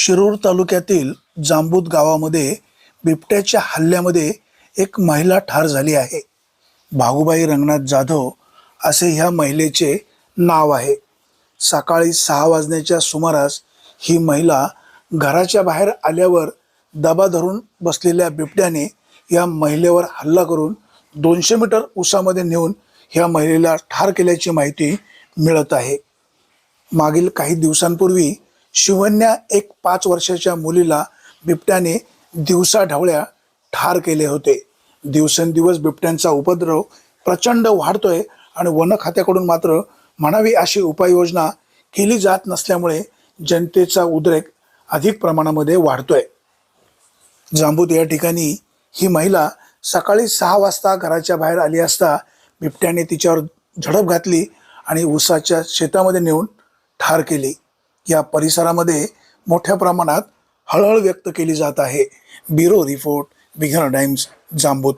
शिरूर तालुक्यातील जांबूत गावामध्ये बिबट्याच्या हल्ल्यामध्ये एक महिला ठार झाली आहे. भागुबाई रंगनाथ जाधव असे ह्या महिलेचे नाव आहे. सकाळी सहा वाजण्याच्या सुमारास ही महिला घराच्या बाहेर आल्यावर दबा धरून बसलेल्या बिबट्याने या महिलेवर हल्ला करून दोनशे मीटर उसामध्ये नेऊन ह्या महिलेला ठार केल्याची माहिती मिळत आहे. मागील काही दिवसांपूर्वी शिवन्या एक पाच वर्षाच्या मुलीला बिबट्याने दिवसा ढवळ्या ठार केले होते. दिवसेंदिवस बिबट्यांचा उपद्रव प्रचंड वाढतोय आणि वन खात्याकडून मात्र म्हणावी अशी उपाययोजना केली जात नसल्यामुळे जनतेचा उद्रेक अधिक प्रमाणामध्ये वाढतोय. जांबूत या ठिकाणी ही महिला सकाळी सहा वाजता घराच्या बाहेर आली असता बिबट्याने तिच्यावर झडप घातली आणि ऊसाच्या शेतामध्ये नेऊन ठार केली. या परिसरामध्ये मोठ्या प्रमाणात हळहळ व्यक्त केली जात आहे. Bureau report बिघर times Jambut.